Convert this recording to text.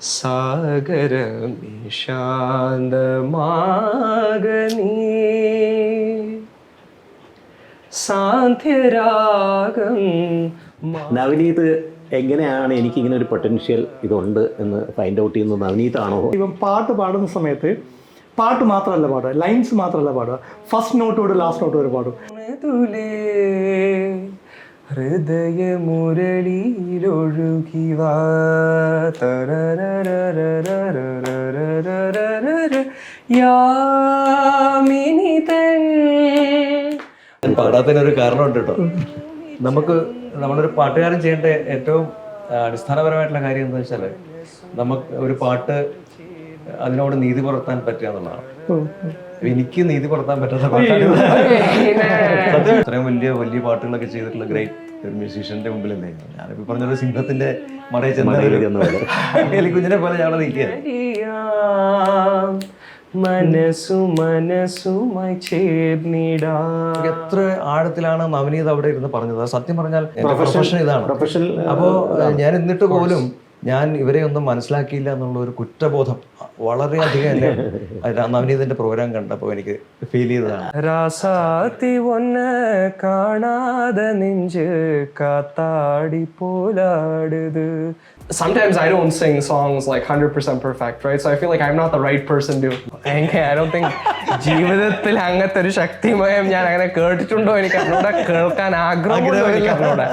സാഗരമേ ശാന്തമാകനീ സാന്ധ്യരാഗം നവനീത് എങ്ങനെയാണ് എനിക്ക് ഇങ്ങനെ ഒരു പൊട്ടൻഷ്യൽ ഇതുണ്ട് എന്ന് ഫൈൻഡ് ഔട്ട് ചെയ്യുന്നത് നവനീതാണോ? ഇവൻ പാട്ട് പാടുന്ന സമയത്ത് പാട്ട് മാത്രമല്ല പാടുക ലൈൻസ് മാത്രമല്ല പാടുക. ഫസ്റ്റ് നോട്ട് തൊട്ട് ലാസ്റ്റ് നോട്ട് വരെ പാടും. ഹൃദയ മുരളിയിലൊഴുകി തൻ പാടാത്തതിനൊരു കാരണമുണ്ട് കേട്ടോ. നമുക്ക് നമ്മളൊരു പാട്ടുകാരൻ ചെയ്യേണ്ട ഏറ്റവും അടിസ്ഥാനപരമായിട്ടുള്ള കാര്യം എന്താ വെച്ചാൽ നമുക്ക് ഒരു പാട്ട് അതിനോട് നീതി പുലർത്താൻ പറ്റുക എന്നുള്ളതാണ്. എനിക്ക് നീതി പുലർത്താൻ പറ്റാത്ത പാട്ടാണ്. അത്രയും വലിയ വലിയ പാട്ടുകളൊക്കെ ചെയ്തിട്ടുള്ള ഗ്രേറ്റ് ഒരു മ്യൂസീഷ്യന്റെ മുമ്പിലല്ലേ? ഞാനിപ്പോ പറഞ്ഞൊരു സിംഹത്തിന്റെ മറയിൽ ചെന്ന മറയിൽ ഒരു ചെന്ന പോലെ. ഞങ്ങളെ നിൽക്കുക അറിയാം മനസ്സു മനസ്സുമായി ചേർന്നിടാ. എത്ര ആഴത്തിലാണ് നവനീത് അവിടെ ഇരുന്ന് പറഞ്ഞത്. സത്യം പറഞ്ഞാൽ പ്രൊഫഷൻ ഇതാണ്. അപ്പോ ഞാൻ എന്നിട്ട് പോലും ഞാൻ ഇവരെ ഒന്നും മനസ്സിലാക്കിയില്ല എന്നുള്ള ഒരു കുറ്റബോധം വളരെയധികം എന്നെ ര- നവനീതിന്റെ പ്രോഗ്രാം കണ്ടപ്പോൾ എനിക്ക് ഫീൽ ചെയ്തതാണ് രാസാത്തി ഒന്ന കാണാതെ നെഞ്ച് കാത്താടി പോലാടുത് Sometimes I don't sing songs like 100% perfect, right? So I feel like I'm not the right person to. I don't think ജീവിതത്തിൽ അങ്ങനത്തെ ഒരു ശക്തിമയം ഞാൻ അങ്ങനെ കേട്ടിട്ടുണ്ടോ എനിക്ക് അതിനോട് കേൾക്കാൻ ആഗ്രഹമുണ്ടോ എനിക്ക് അറിഞ്ഞൂടാ